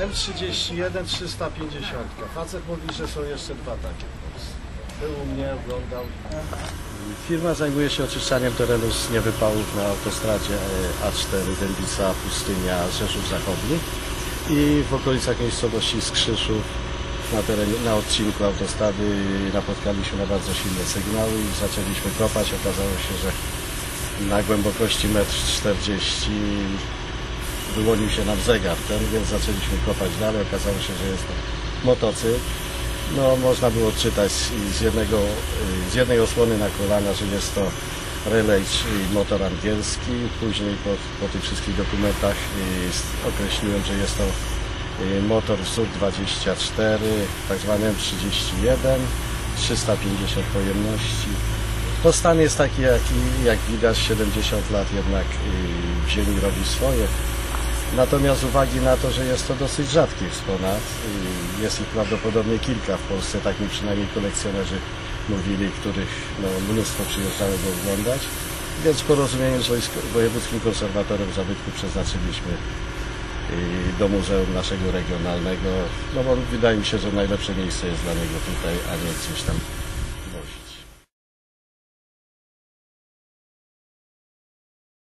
M31 350. Facet mówi, że są jeszcze dwa takie w Polsce. Był u mnie, oglądał. Firma zajmuje się oczyszczaniem terenu z niewypałów na autostradzie e, A4 Dębica, Pustynia, Rzeszów Zachodni i w okolicach miejscowości Skrzyszów na, terenie, na odcinku autostrady napotkaliśmy na bardzo silne sygnały i zaczęliśmy kopać. Okazało się, że na głębokości 1,40 m wyłonił się nam zegar ten, więc zaczęliśmy kopać dalej. Okazało się, że jest to motocykl. No, można było czytać z- jednego, y, z jednej osłony na kolana, że jest to czyli motor angielski. Później po, po tych wszystkich dokumentach y, określiłem, że jest to y, motor wzór 24, tak zwany M31, 350 pojemności. No stan jest taki, jak, jak widać, 70 lat jednak w ziemi robi swoje. Natomiast z uwagi na to, że jest to dosyć rzadki eksponat, jest ich prawdopodobnie kilka w Polsce, tak mi przynajmniej kolekcjonerzy mówili, których no, mnóstwo przyjeżdżało go oglądać, więc w porozumieniu z wojewódzkim konserwatorem zabytku przeznaczyliśmy y, do muzeum naszego regionalnego, no bo wydaje mi się, że najlepsze miejsce jest dla niego tutaj, a nie gdzieś tam